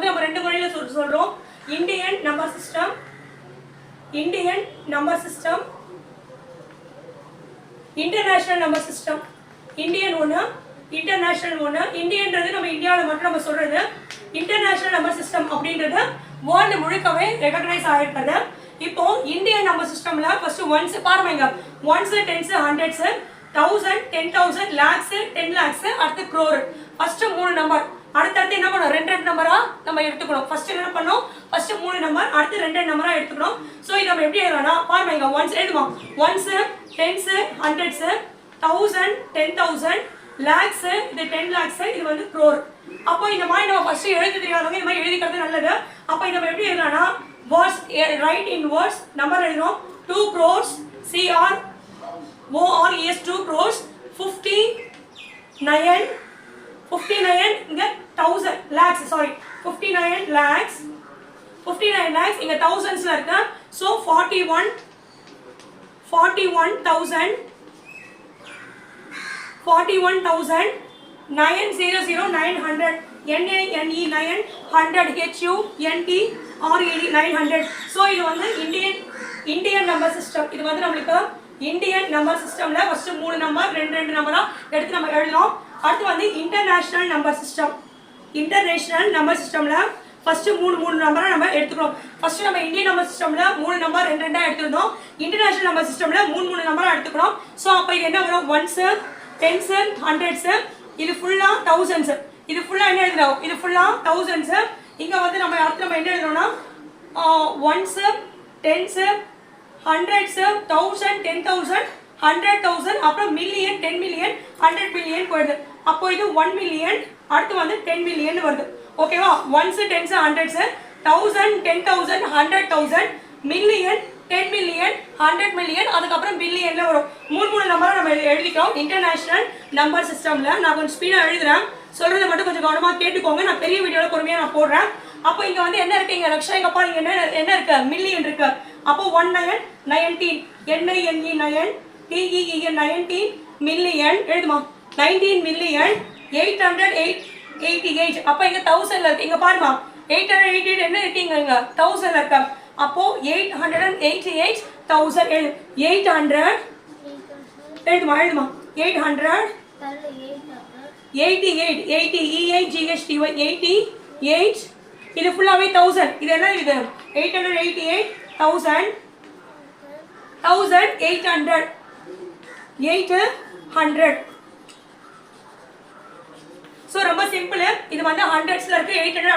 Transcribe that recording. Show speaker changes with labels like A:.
A: வந்து நம்ம ரெண்டு மொழியில சொல் சொல்றோம். Indian number system Indian number system international number system Indian ஒன்று இன்டர்நேஷனல் ஒன்று இந்தியன்றது நம்ம இந்தியாவில் மட்டும் நம்ம சொல்றது. இன்டர்நேஷனல் நம்பர் சிஸ்டம் அப்படின்றது வேர்ல்டு முழுக்கவே ரெகக்னைஸ் ஆகிருக்கிறது இப்போ இந்தியன் நம்பர் சிஸ்டம்ல ஃபர்ஸ்ட் ஒன்ஸ் பாருங்க. Ones tens hundreds thousand ten thousand lakhs ten lakhs அடுத்து க்ரோர் ஃபர்ஸ்ட் மூணு நம்பர் அடுத்தடுத்து என்ன பண்ணணும் ரெண்டு ரெண்டு நம்பரா நம்ம எடுத்துக்கணும். ஃபர்ஸ்ட் என்ன பண்ணோம்? ஃபர்ஸ்ட் மூணு நம்பர் அடுத்து ரெண்டு ரெண்டு நம்பரா எடுத்துக்கணும். ஸோ இது நம்ம எப்படி எழுதலாம்னா பாருங்க ones எழுதுமா ones tens hundreds thousand ten thousand lakhs இது டென் லேக்ஸ் இது வந்து க்ரோர் அப்போ இந்த மாதிரி நம்ம ஃபர்ஸ்ட் எழுத தெரியாதவங்க இந்த மாதிரி எழுதிக்கிறது நல்லது. அப்போ நம்ம எப்படி எழுதலாம்னா words right in words number எழுதணும் two crores C R O R E S two crores fifty nine fifty nine இங்கே thousand lakhs sorry fifty nine lakhs fifty nine lakhs இங்கே தௌசண்ட்ஸில் இருக்கேன் so forty one forty one thousand forty one thousand nine zero zero nine hundred N A N E nine hundred H U N D R E D nine hundred so இது வந்து Indian Indian number system இது வந்து நம்மளுக்கு Indian number சிஸ்டமில் first மூணு number ரெண்டு ரெண்டு நம்பராக எடுத்து நம்ம எழுதணும். அடுத்து வந்து international number system international number சிஸ்டமில் ஃபஸ்ட்டு மூணு மூணு நம்பரை நம்ம எடுத்துக்கிறோம். ஃபஸ்ட்டு நம்ம இந்தியன் நம்பர் சிஸ்டமில் மூணு நம்பர் ரெண்டு ரெண்டாக எடுத்துருந்தோம். இன்டர்நேஷ்னல் நம்பர் சிஸ்டமில் மூணு மூணு நம்பராக எடுத்துக்கிறோம். ஸோ அப்போ இது என்ன வரும்? ஒன்ஸு டென்ஸு ஹண்ட்ரட்ஸு இது ஃபுல்லாக தௌசண்ட்ஸு இது ஃபுல்லாக என்ன எழுதுறோம்? இது ஃபுல்லாக தௌசண்ட்ஸு இங்கே வந்து நம்ம அடுத்து நம்ம என்ன எழுதுறோம்னா ones tens hundreds thousand ten thousand hundred thousand அப்புறம் million ten million hundred million போயிடுது. அப்போ இது ஒன் மில்லியன் அடுத்து வந்து டென் மில்லியன் வருது. ஓகேவா ones tens hundreds thousand ten thousand hundred thousand million ten million hundred million அதுக்கப்புறம் பில்லியன்ல வரும். மூணு மூணு நம்பரை நம்ம எழு- எழுதிக்கிறோம் இன்டர்நேஷனல் நம்பர் சிஸ்டம்ல நான் கொஞ்சம் ஸ்பீடாக எழுதுறேன். சொல்றதை மட்டும் கொஞ்சம் கவனமாக கேட்டுக்கோங்க. நான் பெரிய வீடியோவில் பொறுமையாக நான் போடுறேன். அப்போ இங்கே வந்து என்ன இருக்கு? இங்கே லட்சம் எங்கப்பா இங்கே என்ன என்ன இருக்கு? மில்லியன் இருக்கு. அப்போ one nine nineteen N I N E nine T E E N nineteen million எழுதுமா? Nineteen million eight hundred eight eighty eight அப்போ இங்கே தௌசண்ட்ல இருக்கு. இங்கே பாருமா. எயிட் ஹண்ட்ரட் எயிட்டி எயிட் என்ன இருக்கீங்க இங்க தௌசண்ட்ல இருக்க. அப்போ eight hundred and eighty eight thousand எழுது எயிட் ஹண்ட்ரட் எழுதுமா எழுதுமா eight hundred eighty eight eighty E I Y eighty eight இது ஃபுல்லாகவே தௌசண்ட் இது என்ன இது eight hundred eighty eight thousand thousand eight hundred eight hundred so ரொம்ப சிம்பிள் இது வந்து ஹண்ட்ரட்ஸில் இருக்கு. Eight hundred